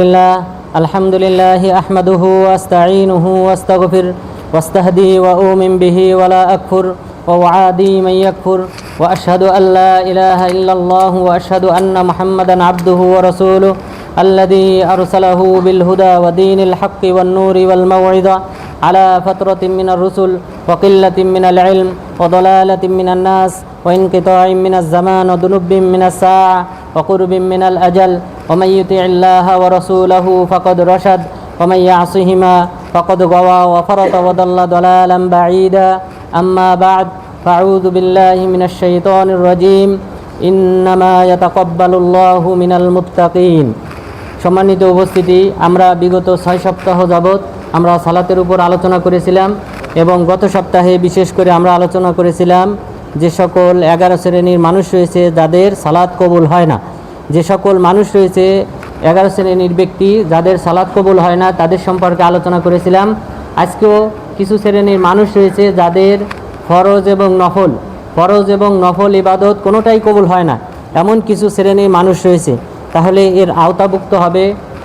لله الحمد لله أحمده وأستعينه وأستغفر واستهدي وأؤمن به ولا أكفر وأعادي من يكفر وأشهد أن لا إله إلا الله وأشهد أن محمدا عبده ورسوله الذي أرسله بالهدى ودين الحق والنور والموعظة على فترة من الرسل وقلة من العلم وضلالة من الناس وانقطاع من الزمان وذنوب من الساعة وقرب من الأجل ومن يطع الله ورسوله فقد رشد ومن يعصهما فقد غوى وفرط وضل ضلالا بعيدا أما بعد فأعوذ بالله من الشيطان الرجيم إنما يتقبل الله من المتقين সম্মানিত উপস্থিতি আমরা বিগত ছয় সপ্তাহ যাবৎ আমরা সালাতের উপর আলোচনা করেছিলাম এবং গত সপ্তাহে বিশেষ করে আমরা আলোচনা করেছিলাম যে সকল এগারো শ্রেণীর মানুষ রয়েছে যাদের সালাত কবুল হয় না যে সকল মানুষ রয়েছে, এগারো শ্রেণির ব্যক্তি, যাদের সালাদ কবুল হয় না, তাদের সম্পর্কে আলোচনা করেছিলাম। আজকেও কিছু শ্রেণির মানুষ রয়েছে, যাদের ফরজ এবং নফল, ফরজ এবং নফল ইবাদত কোনোটাই কবুল হয় না। এমন কিছু শ্রেণির মানুষ রয়েছে। তাহলে এর আওতাভুক্ত হবে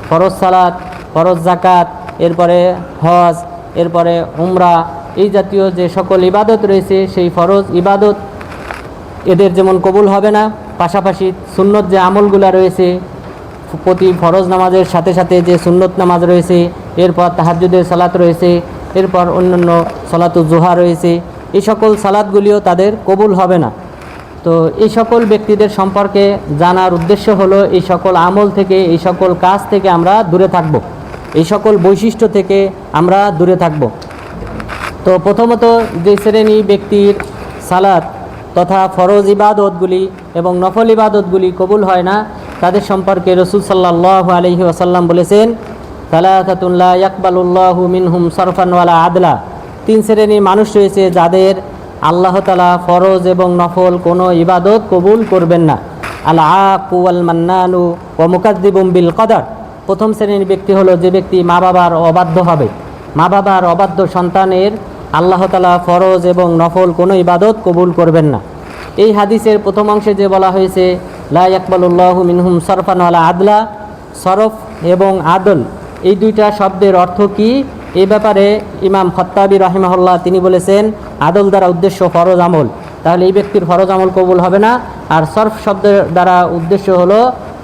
ফরজ সালাত, ফরজ জাকাত এরপরে হজ, এরপরে উমরা, এই জাতীয় যে সকল ইবাদত রয়েছে, সেই ফরজ ইবাদত এদের যেমন কবুল হবে না পাশাপাশি সুন্নত যে আমলগুলা রয়েছে, প্রতি ফরজ নামাজের সাথে সাথে যে সুন্নত নামাজ রয়েছে, এরপর তাহাজুদের সালাত রয়েছে, এরপর অন্যান্য সালাতু জোহা রয়েছে, এই সকল সালাদগুলিও তাদের কবুল হবে না। তো এই সকল ব্যক্তিদের সম্পর্কে জানার উদ্দেশ্য হলো, এই সকল আমল থেকে, এই সকল কাজ থেকে আমরা দূরে থাকব। এই সকল বৈশিষ্ট্য থেকে আমরা দূরে থাকব। তো প্রথমত যে শ্রেণি ব্যক্তির সালাত তথা ফরজ ইবাদতগুলি এবং নফল ইবাদতগুলি কবুল হয় না, তাদের সম্পর্কে রসুল সাল্লাহ আলহি আসাল্লাম বলেছেন তালাতুল্লাহ ইয়াকবালুল্লাহু মিনহুম সরফানওয়ালা আদলা। তিন শ্রেণির মানুষ রয়েছে যাদের আল্লাহ তালা ফরজ এবং নফল কোনো ইবাদত কবুল করবেন না। আল আকু আল মান্নানু ও মুকাদ্দিবুম বিল কদর প্রথম শ্রেণির ব্যক্তি হলো যে ব্যক্তি মা বাবার অবাধ্য হবে। মা বাবার অবাধ্য সন্তানের আল্লাহ তালা ফরজ এবং নফল কোনো ইবাদত কবুল করবেন না। এই হাদিসের প্রথম অংশে যে বলা হয়েছে, লা ইয়াকবালুল্লাহ মিনহুম সরফান আলা আদলা সরফ এবং আদল, এই দুইটা শব্দের অর্থ কি? এই ব্যাপারে ইমাম খত্তাবি রাহিমাহুল্লাহ তিনি বলেছেন, আদল দ্বারা উদ্দেশ্য ফরজ আমল। তাহলে এই ব্যক্তির ফরজ আমল কবুল হবে না। আর সরফ শব্দের দ্বারা উদ্দেশ্য হলো,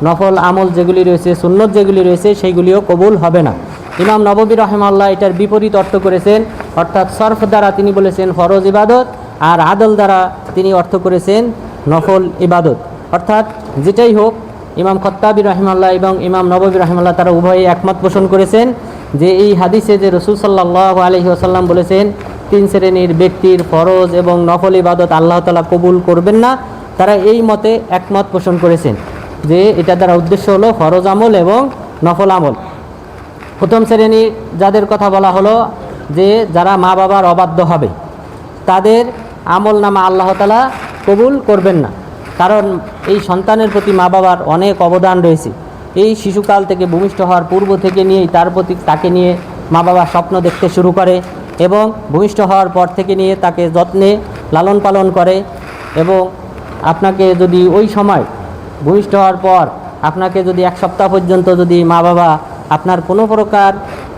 নফল আমল যেগুলি রয়েছে, সুন্নত যেগুলি রয়েছে, সেইগুলিও কবুল হবে না। ইমাম নববী রহমাল্লাহ এটার বিপরীত অর্থ করেছেন, অর্থাৎ সরফ দ্বারা তিনি বলেছেন ফরজ ইবাদত আর আদল দ্বারা তিনি অর্থ করেছেন নফল ইবাদত। অর্থাৎ যেটাই হোক, ইমাম খত্তাবি রহিমাল্লাহ এবং ইমাম নববী রহিমাল্লাহ তারা উভয়ে একমত পোষণ করেছেন যে এই হাদিসে যে রসুল সাল্লাহ আলহি আসাল্লাম বলেছেন, তিন শ্রেণির ব্যক্তির ফরজ এবং নফল ইবাদত আল্লাহ তালা কবুল করবেন না, তারা এই মতে একমত পোষণ করেছেন যে এটা দ্বারা উদ্দেশ্য হলো ফরজ আমল এবং নফল আমল। প্রথম শ্রেণি যাদের কথা বলা হলো যে যারা মা বাবার অবাধ্য হবে, তাদের আমল নামা আল্লাহ তালা কবুল করবেন না। কারণ এই সন্তানের প্রতি মা বাবার অনেক অবদান রয়েছে। এই শিশুকাল থেকে ভূমিষ্ঠ হওয়ার পূর্ব থেকে নিয়েই তার প্রতি তাকে নিয়ে মা বাবা স্বপ্ন দেখতে শুরু করে এবং ভূমিষ্ঠ হওয়ার পর থেকে নিয়ে তাকে যত্নে লালন পালন করে এবং আপনাকে যদি ওই সময় ভূমিষ্ঠ হওয়ার পর আপনাকে যদি এক সপ্তাহ পর্যন্ত যদি মা বাবা আপনার কোনো প্রকার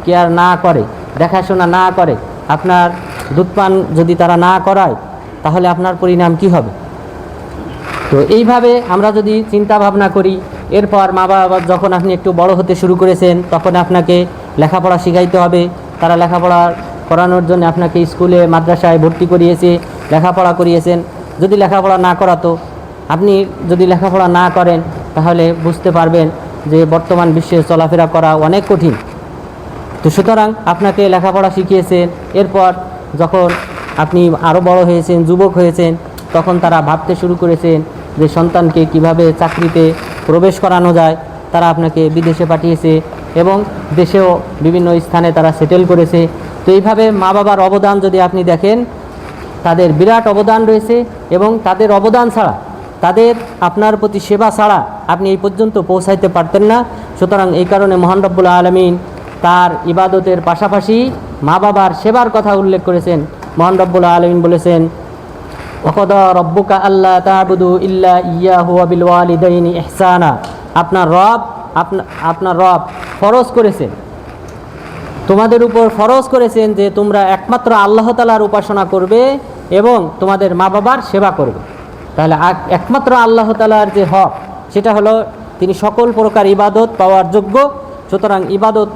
কেয়ার না করে, দেখাশোনা না করে, আপনার দুধপান যদি তারা না করায়, তাহলে আপনার পরিণাম কি হবে? তো এইভাবে আমরা যদি চিন্তা ভাবনা করি, এরপর মা বাবা যখন আপনি একটু বড় হতে শুরু করেছেন, তখন আপনাকে লেখাপড়া শিখাইতে হবে। তারা লেখাপড়া করানোর জন্য আপনাকে স্কুলে, মাদ্রাসায় ভর্তি করিয়েছে, লেখাপড়া করিয়েছেন। যদি লেখাপড়া না করাতো, আপনি যদি লেখাপড়া না করেন, তাহলে বুঝতে পারবেন যে বর্তমান বিশ্বে চলাফেরা করা অনেক কঠিন। তো সুতরাং আপনাকে লেখাপড়া শিখিয়েছেন এরপর যখন আপনি আরও বড় হয়েছেন, যুবক হয়েছেন, তখন তারা ভাবতে শুরু করেছেন যে সন্তানকে কীভাবে চাকরিতে প্রবেশ করানো যায়, তারা আপনাকে বিদেশে পাঠিয়েছে এবং দেশেও বিভিন্ন স্থানে তারা সেটেল করেছে। তো এইভাবে মা বাবার অবদান যদি আপনি দেখেন, তাদের বিরাট অবদান রয়েছে এবং তাদের অবদান ছাড়া, তাদের আপনার প্রতি সেবা ছাড়া আপনি এই পর্যন্ত পৌঁছাইতে পারতেন না। সুতরাং এই কারণে মহান রব্বুল আলমিন তার ইবাদতের পাশাপাশি মা বাবার সেবার কথা উল্লেখ করেছেন। মহান রব্বুল আলমিন বলেছেন ওকদা রব্বুকা আল্লাহ তাবুদু ইল্লা ইয়া হুয়া বিল ওয়ালিদাইনি ইহসানা। আপনার রব, আপনা, আপনার রব ফরজ করেছেন। তোমাদের উপর ফরজ করেছেন যে তোমরা একমাত্র আল্লাহ তালার উপাসনা করবে এবং তোমাদের মা বাবার সেবা করবে। তাহলে একমাত্র আল্লাহ তালার যে হক সেটা হলো তিনি সকল প্রকার ইবাদত পাওয়ার যোগ্য। সুতরাং ইবাদত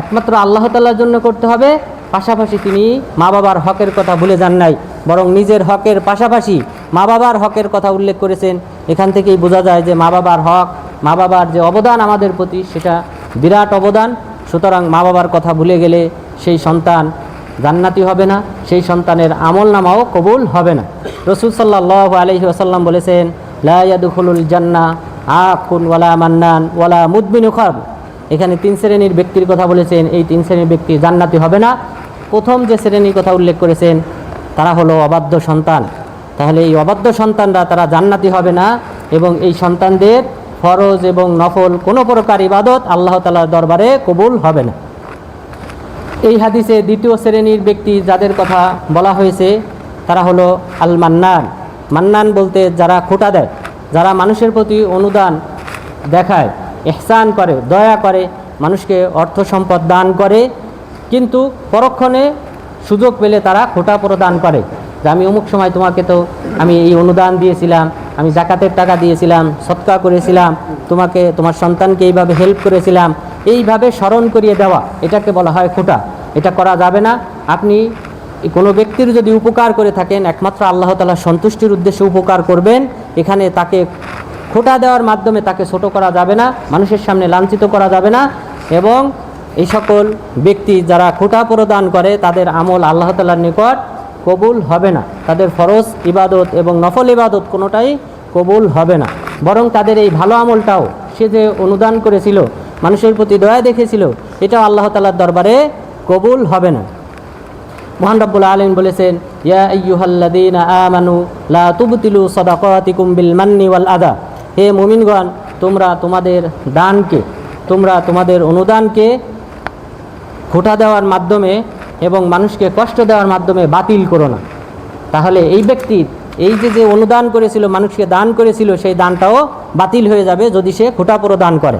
একমাত্র আল্লাহ তালার জন্য করতে হবে। পাশাপাশি তিনি মা বাবার হকের কথা ভুলে যান নাই, বরং নিজের হকের পাশাপাশি মা বাবার হকের কথা উল্লেখ করেছেন। এখান থেকেই বোঝা যায় যে মা বাবার হক, মা বাবার যে অবদান আমাদের প্রতি, সেটা বিরাট অবদান। সুতরাং মা বাবার কথা ভুলে গেলে সেই সন্তান জান্নাতি হবে না, সেই সন্তানের আমল নামাও কবুল হবে না। রসুল সাল্লাহ আলহি আসাল্লাম বলেছেন লায়াদুখুল জান্না আকুন ওয়ালা মান্নান ওয়ালা মুদবিন খাব। এখানে তিন শ্রেণির ব্যক্তির কথা বলেছেন, এই তিন শ্রেণির ব্যক্তি জান্নাতি হবে না। প্রথম যে শ্রেণির কথা উল্লেখ করেছেন, তারা হলো অবাধ্য সন্তান। তাহলে এই অবাধ্য সন্তানরা তারা জান্নাতি হবে না এবং এই সন্তানদের ফরজ এবং নফল কোনো প্রকার ইবাদত আল্লাহ তালার দরবারে কবুল হবে না। এই হাদিসে দ্বিতীয় শ্রেণির ব্যক্তি যাদের কথা বলা হয়েছে, তারা হলো আল মান্নান মান্নান বলতে যারা খোটা দেয়। যারা মানুষের প্রতি অনুদান দেখায়, এহসান করে, দয়া করে, মানুষকে অর্থ সম্পদ দান করে, কিন্তু পরক্ষণে সুযোগ পেলে তারা খোটা প্রদান করে। যে আমি অমুক সময় তোমাকে তো আমি এই অনুদান দিয়েছিলাম, আমি জাকাতের টাকা দিয়েছিলাম, সৎকা করেছিলাম, তোমাকে, তোমার সন্তানকে এইভাবে হেল্প করেছিলাম, এইভাবে স্মরণ করিয়ে দেওয়া, এটাকে বলা হয় খোটা। এটা করা যাবে না। আপনি কোনো ব্যক্তির যদি উপকার করে থাকেন, একমাত্র আল্লাহ তালা সন্তুষ্টির উদ্দেশ্যে উপকার করবেন, এখানে তাকে খোটা দেওয়ার মাধ্যমে তাকে ছোট করা যাবে না, মানুষের সামনে লাঞ্ছিত করা যাবে না এবং এই সকল ব্যক্তি যারা খোটা প্রদান করে, তাদের আমল আল্লাহ তালার নিকট কবুল হবে না। তাদের ফরজ ইবাদত এবং নফল ইবাদত কোনোটাই কবুল হবে না। বরং তাদের এই ভালো আমলটাও সে যে অনুদান করেছিল, মানুষের প্রতি দয়া দেখেছিল এটাও আল্লাহ তালার দরবারে কবুল হবে না। মহান রব্বুল আলম বলেছেন, ইয়া আইয়ুহাল্লাযীনা আমানু লা তুবতিলু সাদাকাতিকুম বিল মান্নি ওয়াল আদা। হে মুমিনগণ, তোমরা তোমাদের দানকে, তোমরা তোমাদের অনুদানকে খোটা দেওয়ার মাধ্যমে এবং মানুষকে কষ্ট দেওয়ার মাধ্যমে বাতিল করো না। তাহলে এই ব্যক্তি, এই যে যে অনুদান করেছিল, মানুষকে দান করেছিল, সেই দানটাও বাতিল হয়ে যাবে যদি সে খোটা প্রদান করে।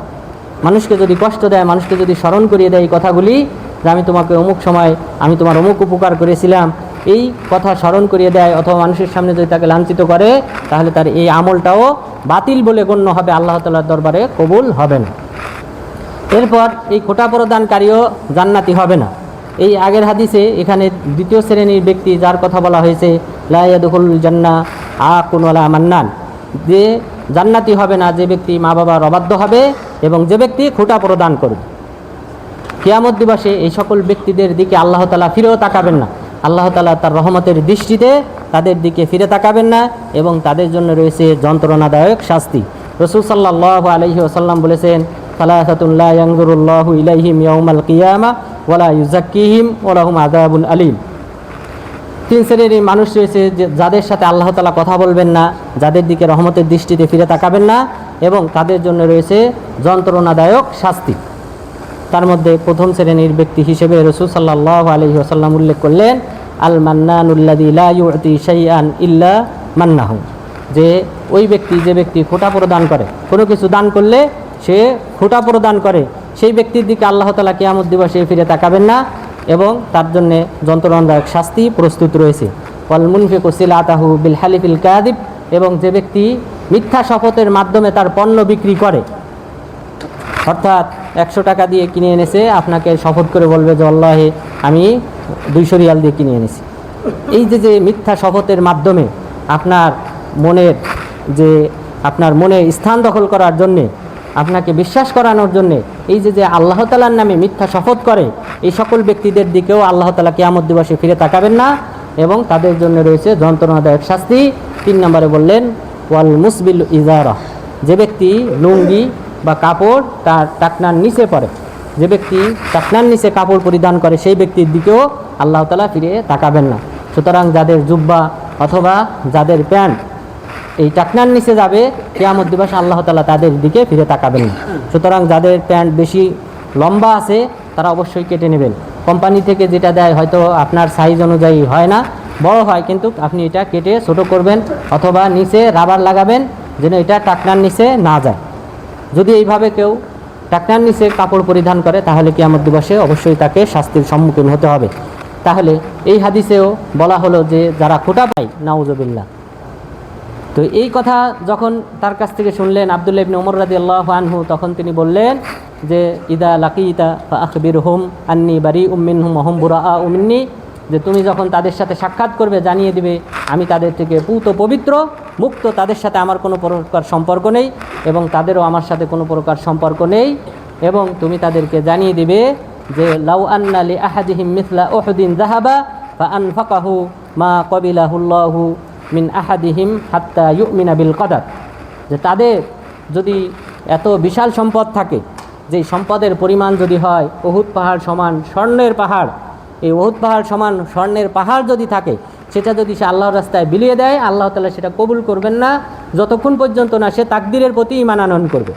মানুষকে যদি কষ্ট দেয়, মানুষকে যদি স্মরণ করিয়ে দেয় এই কথাগুলি যে আমি তোমাকে অমুক সময়, আমি তোমার অমুক উপকার করেছিলাম, এই কথা স্মরণ করিয়ে দেয়, অথবা মানুষের সামনে যদি তাকে লাঞ্ছিত করে, তাহলে তার এই আমলটাও বাতিল বলে গণ্য হবে, আল্লাহ তালার দরবারে কবুল হবে না। এরপর এই খোটা প্রদানকারীও জান্নাতি হবে না। এই আগের হাদিসে এখানে দ্বিতীয় শ্রেণির ব্যক্তি যার কথা বলা হয়েছে লায়াদুল জান্না আ কুনওয়ালা মান্নান। যে জান্নাতি হবে না, যে ব্যক্তি মা বাবার অবাধ্য হবে এবং যে ব্যক্তি খোটা প্রদান করবে। কিয়ামত দিবসে এই সকল ব্যক্তিদের দিকে আল্লাহ তালা ফিরেও তাকাবেন না। আল্লাহ তালা তার রহমতের দৃষ্টিতে তাদের দিকে ফিরে তাকাবেন না এবং তাদের জন্য রয়েছে যন্ত্রণাদায়ক শাস্তি। রসুল সাল্লাহ আলহি ওসাল্লাম বলেছেন ইয়াংজুরুল্লাহ ইলাইহিম ইয়াউমাল কিয়ামা ওয়ালা ইউজাক্কিহিম ওলাহুম আজাবুল আলিম। তিন শ্রেণির মানুষ রয়েছে যাদের সাথে আল্লাহ তালা কথা বলবেন না, যাদের দিকে রহমতের দৃষ্টিতে ফিরে তাকাবেন না এবং তাদের জন্য রয়েছে যন্ত্রণাদায়ক শাস্তি। তার মধ্যে প্রথম শ্রেণির ব্যক্তি হিসেবে রসুল সাল্লাহ আলহি আসাল্লাম উল্লেখ করলেন আল শাইআন ইল্লা মান্নাহু। যে ওই ব্যক্তি, যে ব্যক্তি খোটা প্রদান করে, কোনো কিছু দান করলে সে খোটা প্রদান করে, সেই ব্যক্তির দিকে আল্লাহ তালা কেয়ামত দিবসে ফিরে তাকাবেন না এবং তার জন্যে যন্ত্রণাদায়ক শাস্তি প্রস্তুত রয়েছে। ওয়াল মুনফিক সিল আতাহু বিল হালিফিল কাদিব এবং যে ব্যক্তি মিথ্যা শপথের মাধ্যমে তার পণ্য বিক্রি করে, অর্থাৎ একশো টাকা দিয়ে কিনে এনেছে, আপনাকে শপথ করে বলবে যে, আল্লাহে, আমি দুইশো রিয়াল দিয়ে কিনে এনেছি। এই যে যে মিথ্যা শপথের মাধ্যমে আপনার মনের যে, আপনার মনে স্থান দখল করার জন্যে, আপনাকে বিশ্বাস করানোর জন্যে, এই যে যে আল্লাহ তালার নামে মিথ্যা শপথ করে, এই সকল ব্যক্তিদের দিকেও আল্লাহ তালা কিয়ামত দিবসে ফিরে তাকাবেন না এবং তাদের জন্য রয়েছে যন্ত্রণাদায়ক শাস্তি। তিন নম্বরে বললেন, ওয়াল মুসবিল ইজারা। যে ব্যক্তি লুঙ্গি বা কাপড় তার টাকনার নিচে পড়ে। যে ব্যক্তি টাকনার নিচে কাপড় পরিধান করে, সেই ব্যক্তির দিকেও আল্লাহ তালা ফিরে তাকাবেন না। সুতরাং যাদের জুব্বা অথবা যাদের প্যান্ট, এই টাকনার নিচে যাবে, কেয়ামত দিবস আল্লাহ তালা তাদের দিকে ফিরে তাকাবেন না। সুতরাং যাদের প্যান্ট বেশি লম্বা আছে, তারা অবশ্যই কেটে নেবেন। কোম্পানি থেকে যেটা দেয় হয়তো আপনার সাইজ অনুযায়ী হয় না, বড় হয়, কিন্তু আপনি এটা কেটে ছোট করবেন অথবা নিচে রাবার লাগাবেন, যেন এটা টাকনার নিচে না যায়। যদি এইভাবে কেউ টাকনার নিচে কাপড় পরিধান করে, তাহলে কিয়ামত দিবসে অবশ্যই তাকে শাস্তির সম্মুখীন হতে হবে। তাহলে এই হাদিসেও বলা হলো যে, যারা খোটা পায় নাউজবিল্লা তো এই কথা যখন তার কাছ থেকে শুনলেন আবদুল্লাহ ইবনে ওমর রাদি আল্লাহ আনহু, তখন তিনি বললেন যে, ইদা লাকিতা আখবির হুম আন্নি বারি উম্মিন হুম অহম বুরা উমিন্নি যে তুমি যখন তাদের সাথে সাক্ষাৎ করবে, জানিয়ে দিবে, আমি তাদের থেকে পুত পবিত্র, মুক্ত, তাদের সাথে আমার কোনো প্রকার সম্পর্ক নেই এবং তাদেরও আমার সাথে কোনো প্রকার সম্পর্ক নেই। এবং তুমি তাদেরকে জানিয়ে দিবে যে, লাউ আন্না লি আহাদিহিম মিথলা ওহদিন জাহাবা ফা আনফাকাহু মা কবিলাহুল্লাহু মিন আহাদিহিম হাত্তা ইউমিনা বিল কদার। যে তাদের যদি এত বিশাল সম্পদ থাকে যে সম্পদের পরিমাণ যদি হয় অহুদ পাহাড় সমান স্বর্ণের পাহাড় এই অহুদ পাহাড় সমান স্বর্ণের পাহাড় যদি থাকে, সেটা যদি সে আল্লাহর রাস্তায় বিলিয়ে দেয়, আল্লাহ তালা সেটা কবুল করবেন না। যতক্ষণ পর্যন্ত না সে তাকদিরের প্রতি ইমান আনয়ন করবে।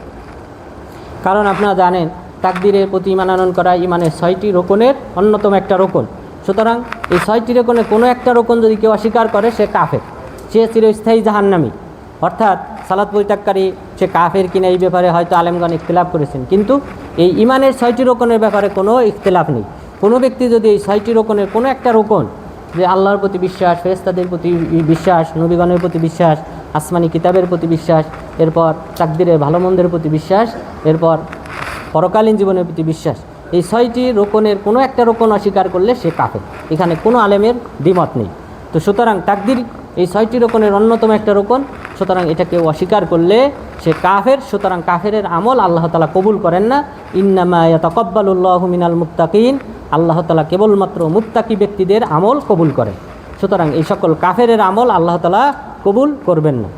কারণ আপনারা জানেন, তাকদিরের প্রতি ইমান আনয়ন করা ইমানের ছয়টি রোকনের অন্যতম একটা রোকন। সুতরাং এই ছয়টি রোকনের কোনো একটা রোকন যদি কেউ অস্বীকার করে, সে কাফের। সে চিরস্থায়ী জাহান্নামী। অর্থাৎ সালাদ পরিত্যাগকারী, সে কাফের কিনা এই ব্যাপারে হয়তো আলেমগণ ইখতলাফ করেছেন। কিন্তু এই ইমানের ছয়টি রোকনের ব্যাপারে কোনো ইখতলাফ নেই। কোনো ব্যক্তি যদি এই ছয়টি রোকনের কোনো একটা রোকন যে আল্লাহর প্রতি বিশ্বাস ফেরেস্তাদের প্রতি বিশ্বাস, নবীগণের প্রতি বিশ্বাস, আসমানি কিতাবের প্রতি বিশ্বাস, এরপর তাকদিরের ভালো মন্দের প্রতি বিশ্বাস, এরপর পরকালীন জীবনের প্রতি বিশ্বাস, এই ছয়টি রোকনের কোনো একটা রোকন অস্বীকার করলে সে কাফের। এখানে কোনো আলেমের দ্বিমত নেই। তো সুতরাং তাকদির এই ছয়টি রোকনের অন্যতম একটা রোকন, সুতরাং এটাকে অস্বীকার করলে সে কাফের, সুতরাং কাফের আমল আল্লাহ তালা কবুল করেন না। ইন্নামা তকব্বালুল্লাহ মিনাল মুত্তাকিন। আল্লাহ তালা কেবলমাত্র মুত্তাকি ব্যক্তিদের আমল কবুল করে। সুতরাং এই সকল কাফেরের আমল আল্লাহ তালা কবুল করবেন না।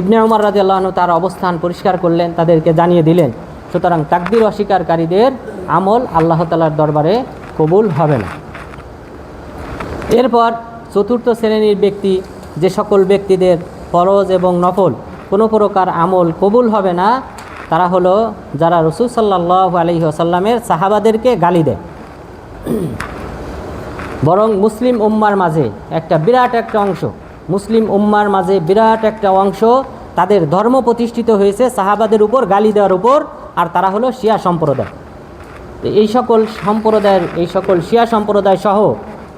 ইবনে উমর রাজি আল্লাহন তার অবস্থান পরিষ্কার করলেন, তাদেরকে জানিয়ে দিলেন, সুতরাং তাকদির অস্বীকারীদের আমল আল্লাহ তালার দরবারে কবুল হবে না। এরপর চতুর্থ শ্রেণির ব্যক্তি, যে সকল ব্যক্তিদের ফরজ এবং নফল কোনো প্রকার আমল কবুল হবে না তারা হলো যারা রসুল সাল্লাহ আলহি আসাল্লামের সাহাবাদেরকে গালি দেয়। বরং মুসলিম উম্মার মাঝে একটা বিরাট একটা অংশ, মুসলিম উম্মার মাঝে বিরাট একটা অংশ তাদের ধর্ম প্রতিষ্ঠিত হয়েছে সাহাবাদের উপর গালি দেওয়ার উপর, আর তারা হলো শিয়া সম্প্রদায়। এই সকল সম্প্রদায়ের, এই সকল শিয়া সম্প্রদায় সহ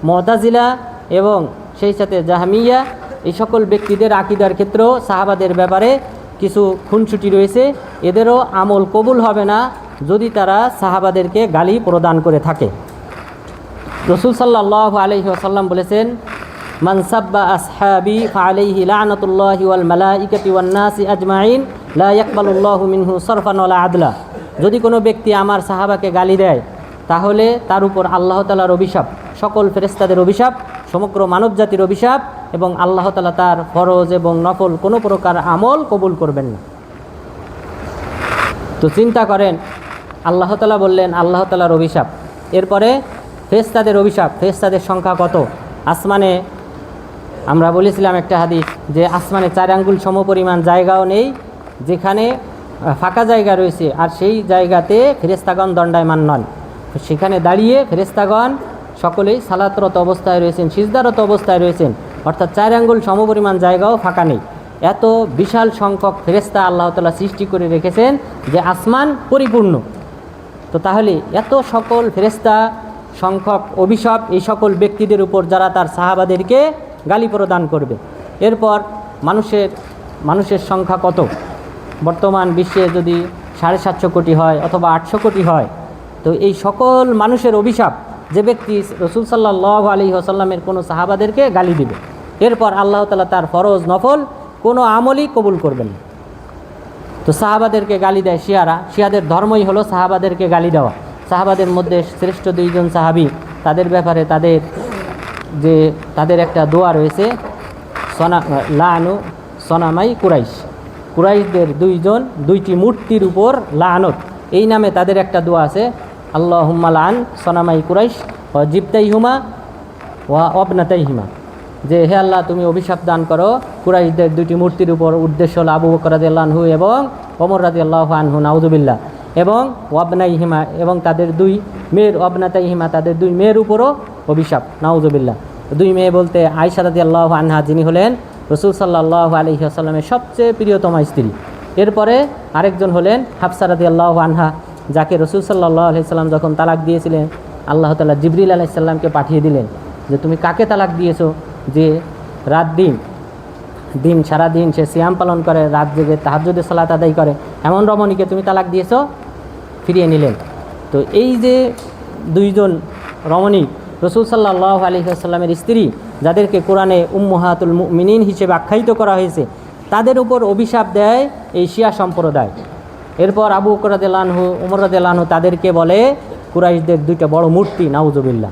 মতাজিলা এবং সেই সাথে জাহামিয়া, এই সকল ব্যক্তিদের আকিদার ক্ষেত্রেও সাহাবাদের ব্যাপারে কিছু খুনছুটি রয়েছে, এদেরও আমল কবুল হবে না যদি তারা সাহাবাদেরকে গালি প্রদান করে থাকে। রসুল সাল্লাহ আলহি আসাল্লাম বলেছেন মানসাব্বা আসহাবি আলাইহি লানতুল্লাহি ওয়াল মালাইকাতি ওয়ান নাসি আজমাইন, লা মিনহু সরফান আদলা। যদি কোনো ব্যক্তি আমার সাহাবাকে গালি দেয়, তাহলে তার উপর আল্লাহ তালার অভিশাপ, সকল ফেরেস্তাদের অভিশাপ সমগ্র মানব জাতির অভিশাপ এবং আল্লাহ তালা তার ফরজ এবং নকল কোনো প্রকার আমল কবুল করবেন না। তো চিন্তা করেন, আল্লাহ তালা বললেন, আল্লাহ তালার অভিশাপ। এরপরে ফেস্তাদের অভিশাপ ফেস্তাদের সংখ্যা কত? আসমানে আমরা বলেছিলাম একটা হাদিস যে আসমানে চার আঙ্গুল সমপরিমাণ জায়গাও নেই, যেখানে ফাঁকা জায়গা রয়েছে, আর সেই জায়গাতে ফেরেস্তাগণ দণ্ডায়মান নন। সেখানে দাঁড়িয়ে ফেরেস্তাগণ সকলেই সালাতরত অবস্থায় রয়েছেন, সিজদারত অবস্থায় রয়েছেন। অর্থাৎ চার আঙ্গুল সমপরিমাণ জায়গাও ফাঁকা নেই। এত বিশাল সংখ্যক ফেরেস্তা আল্লাহ তালা সৃষ্টি করে রেখেছেন যে আসমান পরিপূর্ণ। তো তাহলে এত সকল ফেরেস্তা সংখ্যক অভিশাপ, এই সকল ব্যক্তিদের উপর যারা তার সাহাবাদেরকে গালি প্রদান করবে। এরপর মানুষের মানুষের সংখ্যা কত? বর্তমান বিশ্বে যদি সাড়ে সাতশো কোটি হয় অথবা আটশো কোটি হয়, তো এই সকল মানুষের অভিশাপ যে ব্যক্তি রসুল সাল্লাহ আলী আসাল্লামের কোনো সাহাবাদেরকে গালি দিবে। এরপর আল্লাহ তালা তার ফরজ নফল কোনো আমলই কবুল করবেন তো সাহাবাদেরকে গালি দেয় শিয়ারা। শিয়াদের ধর্মই হলো সাহাবাদেরকে গালি দেওয়া। সাহাবাদের মধ্যে শ্রেষ্ঠ দুইজন সাহাবি, তাদের ব্যাপারে তাদের যে তাদের একটা দোয়া রয়েছে, সনা, লানু, সনামাই কুরাইশ। কুরাইশদের দুইজন, দুইটি মূর্তির উপর লানত। এই নামে তাদের একটা দোয়া আছে আল্লাহ হুম্মা লান, সনামাই কুরাইশ ও জিপ্তাই হুমা ওয়া অবনাতাই হিমা যে হে আল্লাহ, তুমি অভিশাপ দান করো, কুরাইশদের দুইটি মূর্তির উপর উদ্দেশ্য হল আবু বকর রাজি আল্লাহু এবং ওমর রাজি আল্লাহ আনহু, নাউজুবিল্লাহ। এবং ওয়াবনাই হিমা এবং তাদের দুই মেয়ের অবনাতাই হিমা তাদের দুই মেয়ের উপরও অভিশাপ, নাউজুবিল্লাহ। দুই মেয়ে বলতে আয়সা রাজি আল্লাহ আনহা, যিনি হলেন রসুল সাল্লাহ আলহি আসাল্লামের সবচেয়ে প্রিয়তমা স্ত্রী। এরপরে আরেকজন হলেন হাফসারাদি আল্লাহ আনহা যাকে রসুল সাল্লাহ আলাইসাল্লাম যখন তালাক দিয়েছিলেন, আল্লাহ তালা জিবরিল আলাইসাল্লামকে পাঠিয়ে দিলেন যে তুমি কাকে তালাক দিয়েছ? যে রাত দিন দিন সারা দিন সে সিয়াম পালন করে, রাত জেগে তাহাজ্জুদের সালাত আদায় করে। এমন রমণীকে তুমি তালাক দিয়েছ? ফিরিয়ে নিলেন। তো এই যে দুইজন রমণী, রসুল সাল্লাহ আলহিহাস্লামের স্ত্রী, যাদেরকে কোরআনে উম্মহাতুল মিনিন হিসেবে আখ্যায়িত করা হয়েছে, তাদের উপর অভিশাপ দেয় এই শিয়া সম্প্রদায়। এরপর আবু করাদেলানহু উমর রাদেলানহু তাদেরকে বলে, কুরাইশদের দুইটা বড় মূর্তি নাউজুবিল্লা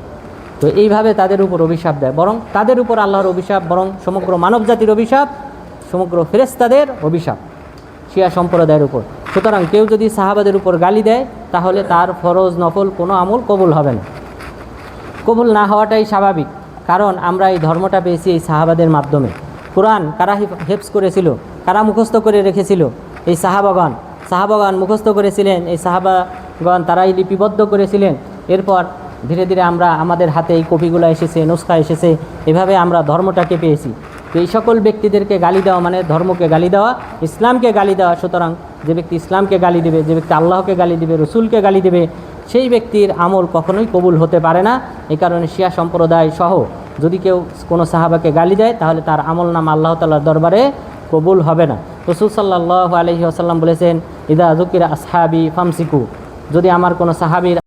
তো এইভাবে তাদের উপর অভিশাপ দেয়। বরং তাদের উপর আল্লাহর অভিশাপ, বরং সমগ্র মানব জাতির অভিশাপ, সমগ্র ফেরেস্তাদের অভিশাপ, শিয়া সম্প্রদায়ের উপর। সুতরাং কেউ যদি সাহাবাদের উপর গালি দেয়, তাহলে তার ফরজ নফল কোনো আমল কবুল হবে না। কবুল না হওয়াটাই স্বাভাবিক, কারণ আমরা এই ধর্মটা পেয়েছি এই সাহাবাদের মাধ্যমে। কোরআন কারা হিফ- হেফজ করেছিল, কারা মুখস্থ করে রেখেছিল? এই সাহাবাগণ। সাহাবাগণ মুখস্থ করেছিলেন। এই সাহাবাগণ তারাই লিপিবদ্ধ করেছিলেন। এরপর ধীরে ধীরে আমরা আমাদের হাতে এই কপিগুলো এসেছে, নুসখা এসেছে। এভাবে আমরা ধর্মটাকে পেয়েছি। তো এই সকল ব্যক্তিদেরকে গালি দেওয়া মানে ধর্মকে গালি দেওয়া, ইসলামকে গালি দেওয়া। সুতরাং যে ব্যক্তি ইসলামকে গালি দেবে, যে ব্যক্তি আল্লাহকে গালি দেবে, রসুলকে গালি দেবে, সেই ব্যক্তির আমল কখনোই কবুল হতে পারে না। এই কারণে শিয়া সম্প্রদায় সহ যদি কেউ কোনো সাহাবাকে গালি দেয়, তাহলে তার আমল নাম আল্লাহ তাল্লার দরবারে কবুল হবে না। রসুল সাল্লাহ আলহি আসাল্লাম বলেছেন ইদা জুকিরা আসহাবি ফামসিকু। যদি আমার কোনো সাহাবির